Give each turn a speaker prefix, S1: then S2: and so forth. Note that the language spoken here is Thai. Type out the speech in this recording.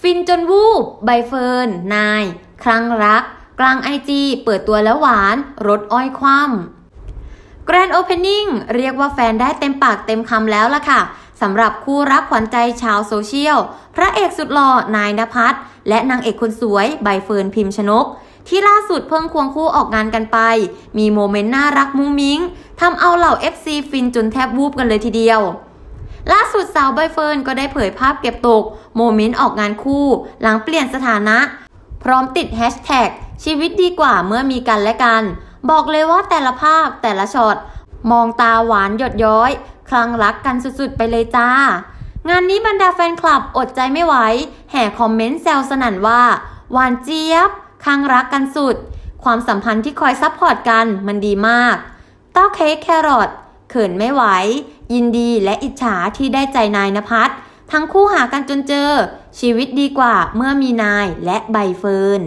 S1: ฟินจนวูบ ใบเฟิร์น นาย ครั้งรัก กลางไอจีเปิดตัวแล้วหวาน รถอ้อยคว่ำแกรนด์โอเพนนิ่งเรียกว่าแฟนได้เต็มปากเต็มคำแล้วล่ะค่ะสำหรับคู่รักขวัญใจชาวโซเชียล พระเอกสุดหล่อนายนภัสและนางเอกคนสวยใบเฟิร์นพิมพ์ชนก ที่ล่าสุดเพิ่งควงคู่ออกงานกันไป มีโมเมนต์น่ารักมุ้งมิ้งทำเอาเหล่า FC ฟินจนแทบวูบกันเลยทีเดียว ล่าสุดสาวใบเฟิร์นก็ได้เผยภาพเก็บตก โมเมนต์ออกงานคู่ หลังเปลี่ยนสถานะ พร้อมติดแฮชแท็กชีวิตดีกว่าเมื่อมีกันและกัน บอกเลยว่าแต่ละภาพแต่ละช็อตมองตาหวานหยดย้อย คลั่งรักกันสุดๆ ไปเลยจ้า งานนี้บรรดาแฟนคลับอดใจไม่ไหว แห่คอมเมนต์แซวสนั่นว่า หวานเจี๊ยบคลั่งรักกันสุด ความสัมพันธ์ที่คอยซัพพอร์ตกันมันดีมากต้อเค้กแครอท เขินไม่ไหว ยินดีและอิจฉาที่ได้ใจนายนภัสทั้งคู่หากันจนเจอ ชีวิตดีกว่าเมื่อมีนายและใบเฟิร์น